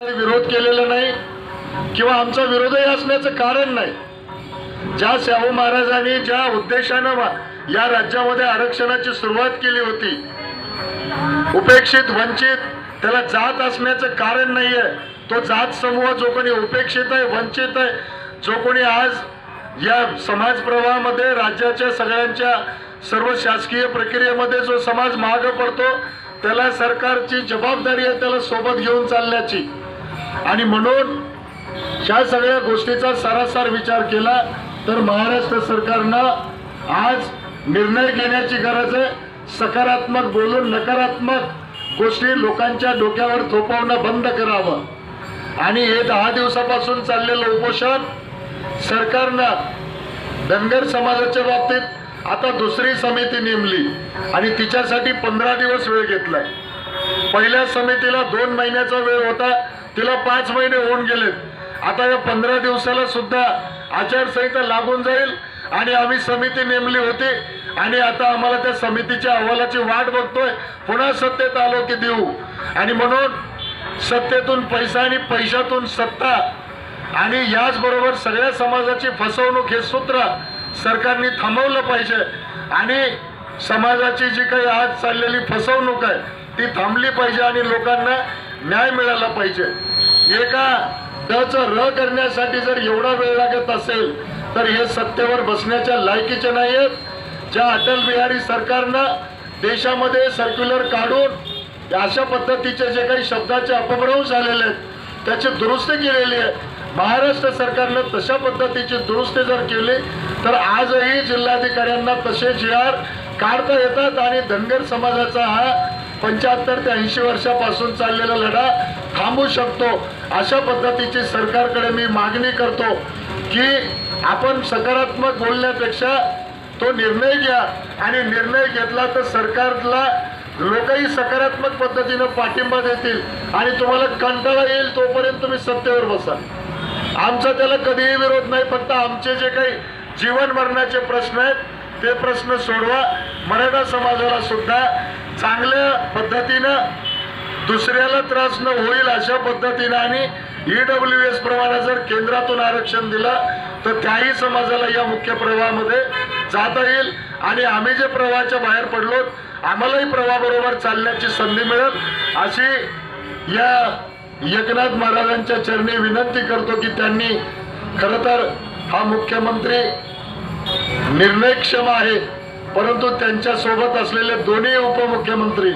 विरोध केलेला नाही किंवा आमचा विरोधही असण्याचं कारण नाही. ज्या शाहू महाराजांनी ज्या उद्देशानं या राज्यामध्ये आरक्षणाची सुरुवात केली होती उपेक्षित वंचित त्याला जात असण्याचं कारण नाहीये. तो जात समूह जो कोणी उपेक्षित आहे वंचित आहे जो कोणी आज या समाज प्रवाहामध्ये राज्याच्या सगळ्यांच्या सर्व शासकीय प्रक्रियेमध्ये जो समाज मागं पडतो त्याला सरकारची जबाबदारी आहे त्याला सोबत घेऊन चालण्याची. आणि म्हणून ह्या सगळ्या गोष्टीचा सारासार विचार केला तर महाराष्ट्र सरकारनं आज निर्णय घेण्याची गरज आहे. सकारात्मक बोलून नकारात्मक गोष्टी लोकांच्या डोक्यावर थोपवणं बंद करावं. आणि हे दहा दिवसापासून चाललेलं उपोषण सरकारनं धनगर समाजाच्या बाबतीत आता दुसरी समिती नेमली आणि तिच्यासाठी पंधरा दिवस वेळ घेतलाय. पहिल्या समितीला दोन महिन्याचा वेळ होता तिला पाच महिने होऊन गेलेत. आता या पंधरा दिवसाला सुद्धा आचारसंहिता लागून जाईल आणि आम्ही समिती नेमली होती आणि आता आम्हाला त्या समितीच्या अहवालाची वाट बघतोय. पुन्हा सत्तेत आलो की देऊ. आणि म्हणून सत्तेतून पैसा आणि पैशातून सत्ता आणि याचबरोबर सगळ्या समाजाची फसवणूक हे सूत्र सरकारने थांबवलं पाहिजे. आणि समाजाची जी काही आज चाललेली फसवणूक आहे ती थांबली पाहिजे आणि लोकांना न्याय मिळाला पाहिजे. एका डचं र करण्यासाठी जर एवढा वेळ लागत असेल तर हे सत्तेवर बसण्याच्या लायकीचे नाही आहेत ज्या अटल बिहारी सरकारनं देशामध्ये सर्क्युलर काढून अशा पद्धतीचे जे काही शब्दाचे अपभ्रंश झालेले आहेत त्याची दुरुस्ती केलेली आहे. महाराष्ट्र सरकारनं तशा पद्धतीची दुरुस्ती जर केली तर आजही जिल्हाधिकाऱ्यांना तसे जी आर काढता येतात आणि धनगर समाजाचा हा पंच्याहत्तर ते ऐंशी वर्षापासून चाललेला लढा थांबू शकतो. अशा पद्धतीची सरकारकडे मी मागणी करतो की आपण सकारात्मक बोलण्यापेक्षा तो निर्णय घ्या. आणि निर्णय घेतला तर सरकारला लोकही सकारात्मक पद्धतीनं पाठिंबा देतील आणि तुम्हाला कंटाळा येईल तोपर्यंत तुम्ही सत्तेवर बसा आमचा त्याला कधीही विरोध नाही फक्त आमचे जे काही जीवन मरणाचे प्रश्न आहेत ते प्रश्न सोडवा. मराठा समाजाला सुद्धा चांगल्या पद्धतीनं दुसऱ्याला त्रास न होईल अशा पद्धतीनं आणि ईडब्ल्यू एस प्रमाणे जर केंद्रातून आरक्षण दिलं तर त्याही समाजाला या मुख्य प्रवाहामध्ये जाता येईल. आणि आम्ही जे प्रवाहाच्या बाहेर पडलो आम्हालाही प्रवाहाबरोबर चालण्याची संधी मिळेल. अशी या एकनाथ महाराजांच्या चरणी विनंती करतो की त्यांनी खरं तर हा मुख्यमंत्री निर्णयक्षम आहे. परंतु त्यांच्यासोबत असलेले दोन्ही उपमुख्यमंत्री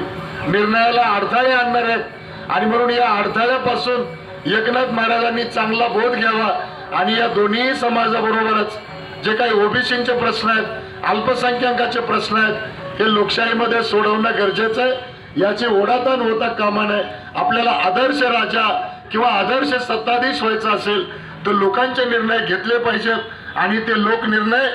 निर्णयाला अडथळे आणणार आहेत. आणि म्हणून या अडथळ्यापासून एकनाथ महाराजांनी चांगला बोध घ्यावा. आणि या दोन्ही समाजाबरोबरच जे काही ओबीसीचे प्रश्न आहेत अल्पसंख्याकाचे प्रश्न आहेत हे लोकशाहीमध्ये सोडवणं गरजेचं आहे. याची ओढाताण होता कामा नये. आपल्याला आदर्श राजा किंवा आदर्श सत्ताधीश व्हायचा असेल तर लोकांचे निर्णय घेतले पाहिजेत. आणि ते लोकनिर्णय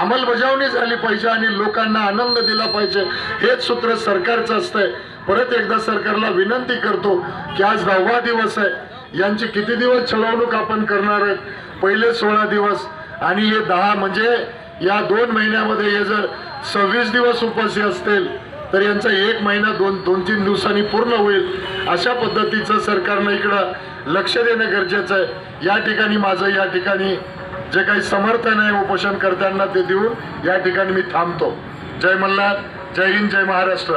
अंमलबजावणी झाली पाहिजे आणि लोकांना आनंद दिला पाहिजे. हेच सूत्र सरकारचं असतंय. परत एकदा सरकारला विनंती करतो की आज दहावा दिवस आहे. यांची किती दिवस छळवणूक आपण करणार आहेत? पहिले सोळा दिवस आणि हे दहा म्हणजे या दोन महिन्यामध्ये हे जर सव्वीस दिवस उपाशी असतील तर यांचा एक महिना दोन दोन तीन दिवसांनी पूर्ण होईल. अशा पद्धतीचं सरकारनं इकडं लक्ष देणं गरजेचं आहे. या ठिकाणी माझं या ठिकाणी जे काही समर्थन आहे उपोषणकर्त्यांना ते देऊन या ठिकाणी मी थांबतो. जय मल्हार जय हिंद जय महाराष्ट्र.